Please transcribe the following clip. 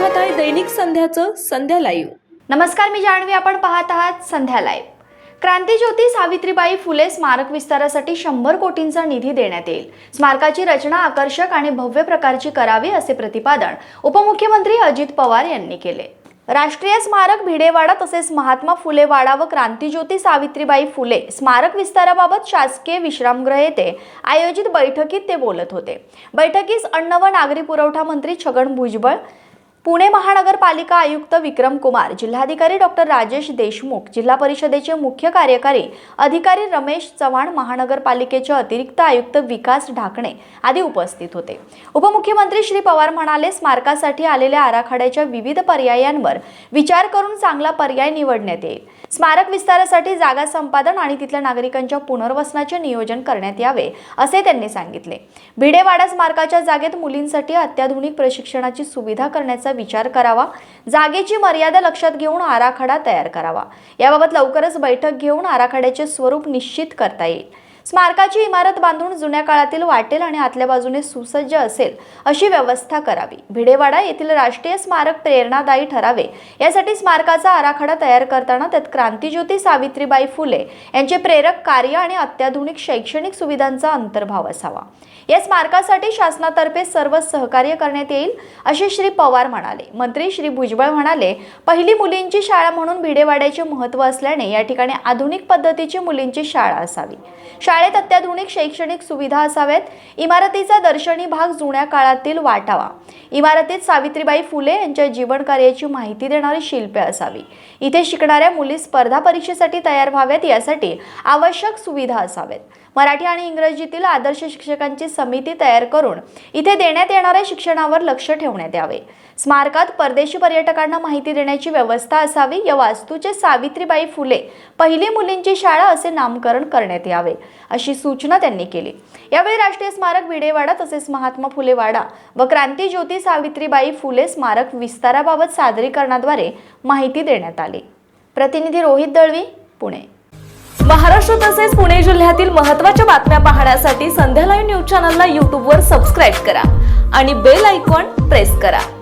दैनिक संध्याचं संध्या live नमस्कार मी जाणवी आपण पाहत आहात संध्या लाईव्ह क्रांतीज्योती सावित्रीबाई फुले स्मारक विस्तारासाठी शंभर कोटींचा निधी देण्यात येईल. स्मारकाची रचना आकर्षक आणि भव्य प्रकारची करावी असे प्रतिपादन उपमुख्यमंत्री अजित पवार यांनी केले. राष्ट्रीय स्मारक भिडेवाडा तसेच महात्मा फुले वाडा व क्रांतीज्योती सावित्रीबाई फुले स्मारक विस्ताराबाबत शासकीय विश्रामगृह येथे आयोजित बैठकीत ते बोलत होते. बैठकीस अन्न व नागरी पुरवठा मंत्री छगन भुजबळ पुणे महानगरपालिका आयुक्त विक्रम कुमार जिल्हाधिकारी डॉक्टर राजेश देशमुख जिल्हा परिषदेचे मुख्य कार्यकारी अधिकारी रमेश चव्हाण महानगरपालिकेचे अतिरिक्त आयुक्त विकास ढाकणे आदी उपस्थित होते. उपमुख्यमंत्री श्री पवार म्हणाले स्मारकासाठी आलेल्या आराखड्याच्या विविध पर्यायांवर विचार करून चांगला पर्याय निवडण्यात येईल. स्मारक विस्तारासाठी जागा संपादन आणि तिथल्या नागरिकांच्या पुनर्वसनाचे नियोजन करण्यात यावे असे त्यांनी सांगितले. भिडेवाडा स्मारकाच्या जागेत मुलींसाठी अत्याधुनिक प्रशिक्षणाची सुविधा करण्याचा विचार करावा. जागेची मर्यादा लक्षात घेऊन आराखडा तयार करावा. याबाबत लवकरच बैठक घेऊन आराखड्याचे स्वरूप निश्चित करता येईल. स्मारकाची इमारत बांधून जुन्या काळातील वाटेल आणि आतल्या बाजूने सुसज्ज असेल अशी व्यवस्था करावी. भिडेवाडा येथील राष्ट्रीय स्मारक प्रेरणादायी ठरावे. यासाठी स्मारकाचा आराखडा तयार करताना त्यात क्रांतीज्योती सावित्रीबाई फुले यांचे प्रेरक कार्य आणि अत्याधुनिक शैक्षणिक सुविधांचा अंतर्भाव असावा. या स्मारकासाठी शासनातर्फे सर्व सहकार्य करण्यात येईल असे श्री पवार म्हणाले. मंत्री श्री भुजबळ म्हणाले पहिली मुलींची शाळा म्हणून भिडेवाड्याचे महत्त्व असल्याने या ठिकाणी आधुनिक पद्धतीची मुलींची शाळा असावी. शाळेत अत्याधुनिक शैक्षणिक सुविधा असाव्यात. इमारतीचा दर्शनी भाग जुन्या काळातील वाटावा. इमारतीत सावित्रीबाई फुले यांच्या जीवन कार्याची माहिती देणारी शिल्पे असावी. इथे शिकणाऱ्या मुली स्पर्धा परीक्षेसाठी तयार व्हाव्यात यासाठी आवश्यक सुविधा असाव्यात. मराठी आणि इंग्रजीतील आदर्श शिक्षकांची समिती तयार करून इथे देण्यात येणाऱ्या शिक्षणावर लक्ष ठेवण्यात यावे. स्मारकात परदेशी पर्यटकांना माहिती देण्याची व्यवस्था असावी. या वास्तूचे सावित्रीबाई फुले पहिली मुलींची शाळा असे नामकरण करण्यात यावे. अशी सूचना त्यांनी केली. यावेळी राष्ट्रीय स्मारक विडेवाडा तसेच महात्मा फुले वाडा व क्रांतीज्योती सावित्रीबाई फुले स्मारक विस्ताराबाबत सादरीकरणाद्वारे माहिती देण्यात आली. प्रतिनिधी रोहित दळवी पुणे. महाराष्ट्र तसेच पुणे जिल्ह्यातील महत्त्वाच्या बातम्या पाहण्यासाठी संध्या लाईव्ह न्यूज चॅनलला यूट्यूबवर सबस्क्राईब करा आणि बेल आयकॉन प्रेस करा.